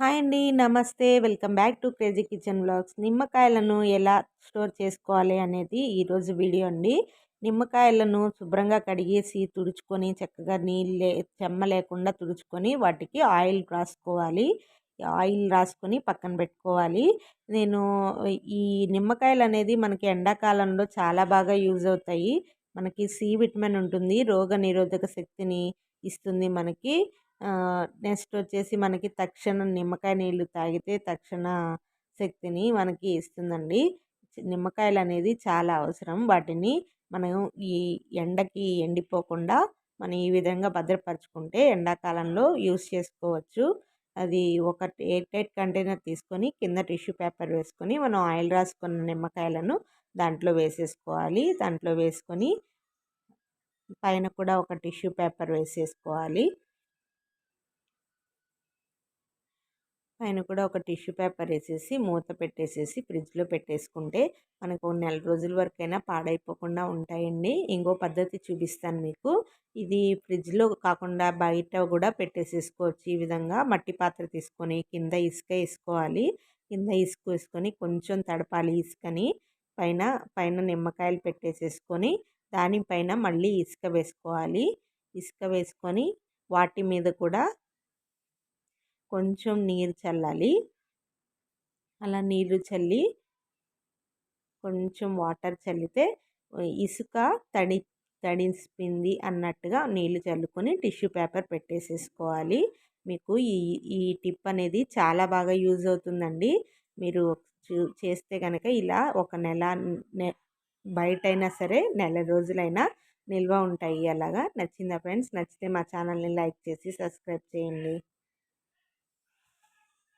Hi అండి. నమస్తే. Welcome back to crazy kitchen blogs నిమ్మకాయలను ఎలా స్టోర్ చేసుకోవాలి అనేది ఈరోజు వీడియో అండి. నిమ్మకాయలను శుభ్రంగా కడిగేసి తుడుచుకొని చక్కగా నీళ్ళే చెమ్మ లేకుండా తుడుచుకొని వాటికి ఆయిల్ రాసుకోవాలి. ఆయిల్ రాసుకొని పక్కన పెట్టుకోవాలి. నేను ఈ నిమ్మకాయలు అనేది మనకి ఎండాకాలంలో చాలా బాగా యూజ్ అవుతాయి. మనకి సి విటమిన్ ఉంటుంది. రోగ నిరోధక శక్తిని ఇస్తుంది మనకి. నెక్స్ట్ వచ్చేసి మనకి తక్షణ నిమ్మకాయ నీళ్ళు తాగితే తక్షణ శక్తిని మనకి ఇస్తుందండి. నిమ్మకాయలు అనేది చాలా అవసరం. వాటిని మనం ఈ ఎండకి ఎండిపోకుండా మనం ఈ విధంగా భద్రపరచుకుంటే ఎండాకాలంలో యూస్ చేసుకోవచ్చు. అది ఒక ఎయిర్ టైట్ కంటైనర్ తీసుకొని కింద టిష్యూ పేపర్ వేసుకొని మనం ఆయిల్ రాసుకున్న నిమ్మకాయలను దాంట్లో వేసేసుకోవాలి. దాంట్లో వేసుకొని పైన కూడా ఒక టిష్యూ పేపర్ వేసేసుకోవాలి. పైన కూడా ఒక టిష్యూ పేపర్ వేసేసి మూత పెట్టేసేసి ఫ్రిడ్జ్లో పెట్టేసుకుంటే మనకు నెల రోజుల వరకైనా పాడైపోకుండా ఉంటాయండి. ఇంకో పద్ధతి చూపిస్తాను మీకు. ఇది ఫ్రిడ్జ్లో కాకుండా బయట కూడా పెట్టేసేసుకోవచ్చు. ఈ విధంగా మట్టి పాత్ర తీసుకొని కింద ఇసుక వేసుకోవాలి. కింద ఇసుక వేసుకొని కొంచెం తడపాలి ఇసుకని. పైన పైన నిమ్మకాయలు పెట్టేసేసుకొని దానిపైన మళ్ళీ ఇసుక వేసుకోవాలి. ఇసుక వేసుకొని వాటి మీద కూడా కొంచెం నీరు చల్లాలి. అలా నీళ్ళు చల్లి కొంచెం వాటర్ చల్లితే ఇసుక తడి తడిసిపోయింది అన్నట్టుగా నీళ్ళు చల్లుకొని టిష్యూ పేపర్ పెట్టేసేసుకోవాలి. మీకు ఈ ఈ టిప్ అనేది చాలా బాగా యూజ్ అవుతుందండి. మీరు చేస్తే కనుక ఇలా ఒక నెల బయట అయినా సరే నెల రోజులైనా నిల్వ ఉంటాయి అలాగా. నచ్చిందా ఫ్రెండ్స్? నచ్చితే మా ఛానల్ని లైక్ చేసి సబ్స్క్రైబ్ చేయండి.